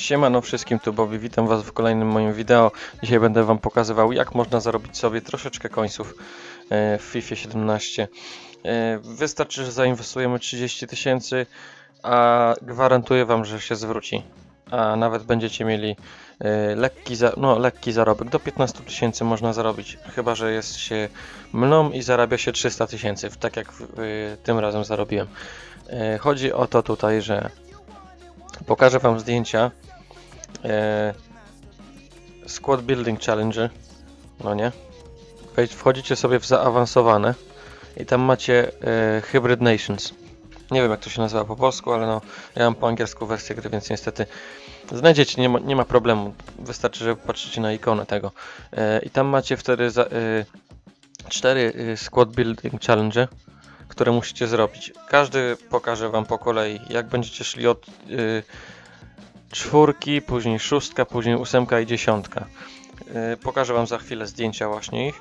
Siemano wszystkim, tu Bobby, witam was w kolejnym moim wideo. Dzisiaj będę wam pokazywał jak można zarobić sobie troszeczkę końców e, w FIFA 17. E, Wystarczy, że zainwestujemy 30 tysięcy, a gwarantuję wam, że się zwróci. A nawet będziecie mieli e, lekki, za, no, lekki zarobek. Do 15 tysięcy można zarobić, chyba że jest się mną i zarabia się 300 tysięcy, tak jak tym razem zarobiłem. Chodzi o to tutaj, że pokażę wam zdjęcia e, Squad Building Challenge, no nie? Wchodzicie sobie w zaawansowane i tam macie e, Hybrid Nations. Nie wiem jak to się nazywa po polsku, ale no ja mam po angielsku wersję gry, więc niestety znajdziecie, nie ma, nie ma problemu. Wystarczy, że patrzycie na ikonę tego. E, I tam macie wtedy za, e, cztery e, Squad Building Challenge, które musicie zrobić. Każdy pokaże wam po kolei, jak będziecie szli od e, czwórki, później szóstka, później ósemka i dziesiątka. Yy, Pokażę wam za chwilę zdjęcia właśnie ich.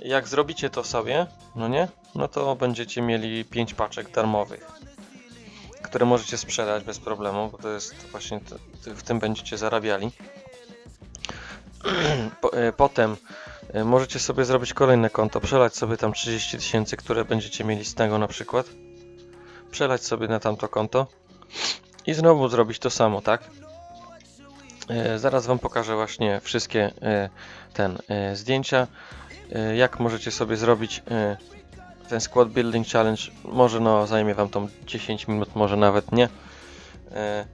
Jak zrobicie to sobie, no nie? No to będziecie mieli 5 paczek darmowych, które możecie sprzedać bez problemu, bo to jest właśnie t- t- w tym będziecie zarabiali. Yy, Potem możecie sobie zrobić kolejne konto, przelać sobie tam 30 tysięcy, które będziecie mieli z tego na przykład. Przelać sobie na tamto konto i znowu zrobić to samo, tak? E, zaraz Wam pokażę właśnie wszystkie e, ten e, zdjęcia, e, jak możecie sobie zrobić e, ten Squad Building Challenge. Może no zajmie Wam to 10 minut, może nawet nie. E,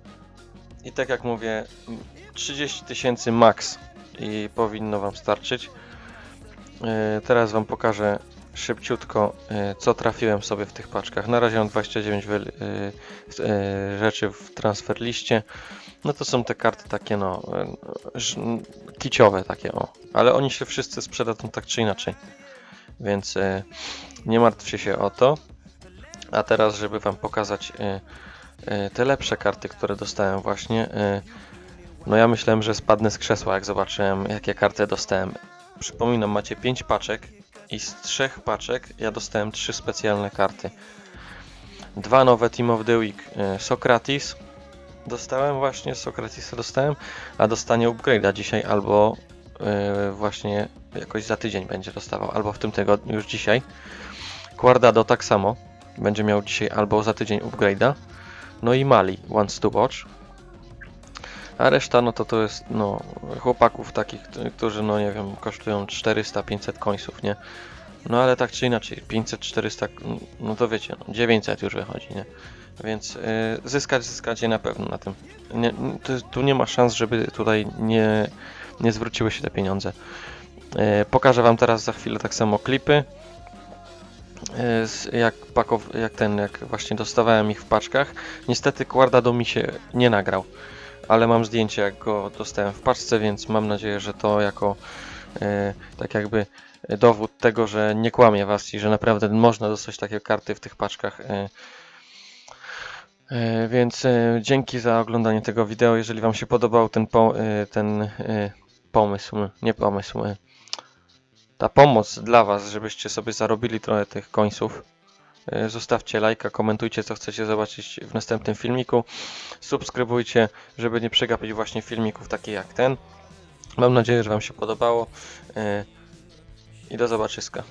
I tak jak mówię, m, 30 tysięcy max i powinno Wam starczyć. E, teraz Wam pokażę szybciutko, e, co trafiłem sobie w tych paczkach. Na razie mam 29 wy- e, rzeczy w transfer liście. No to są te karty takie no kiciowe takie o, ale oni się wszyscy sprzedadzą tak czy inaczej. Więc nie martwcie się o to. A teraz, żeby wam pokazać te lepsze karty, które dostałem właśnie. No ja myślałem, że spadnę z krzesła, jak zobaczyłem, jakie karty dostałem. Przypominam, macie 5 paczek i z trzech paczek ja dostałem trzy specjalne karty. Dwa nowe Team of the Week. e, Sokratis, dostałem właśnie, Sokratisa dostałem, a dostanie upgrade'a dzisiaj albo yy, właśnie jakoś za tydzień będzie dostawał, albo w tym tygodniu już dzisiaj. Quardado tak samo, będzie miał dzisiaj albo za tydzień upgrade'a. No i Mali, wants to watch. A reszta no to to jest no chłopaków takich, którzy no nie wiem, kosztują 400-500 końców, nie? No ale tak czy inaczej, 500-400, no to wiecie, no 900 już wychodzi, nie? Więc y, zyskać, zyskacie na pewno na tym. Nie, tu, tu nie ma szans, żeby tutaj nie, nie zwróciły się te pieniądze. Y, pokażę Wam teraz za chwilę tak samo klipy. y, Jak, pakow, jak ten, jak właśnie dostawałem ich w paczkach. Niestety Quardado mi się nie nagrał, ale mam zdjęcie jak go dostałem w paczce, więc mam nadzieję, że to jako y, tak jakby dowód tego, że nie kłamie Was i że naprawdę można dostać takie karty w tych paczkach. y, E, Więc e, dzięki za oglądanie tego wideo. Jeżeli Wam się podobał ten, po, e, ten e, pomysł, nie pomysł, e, ta pomoc dla Was, żebyście sobie zarobili trochę tych końców, e, zostawcie lajka, komentujcie co chcecie zobaczyć w następnym filmiku. Subskrybujcie, żeby nie przegapić właśnie filmików takich jak ten. Mam nadzieję, że Wam się podobało e, i do zobaczyska.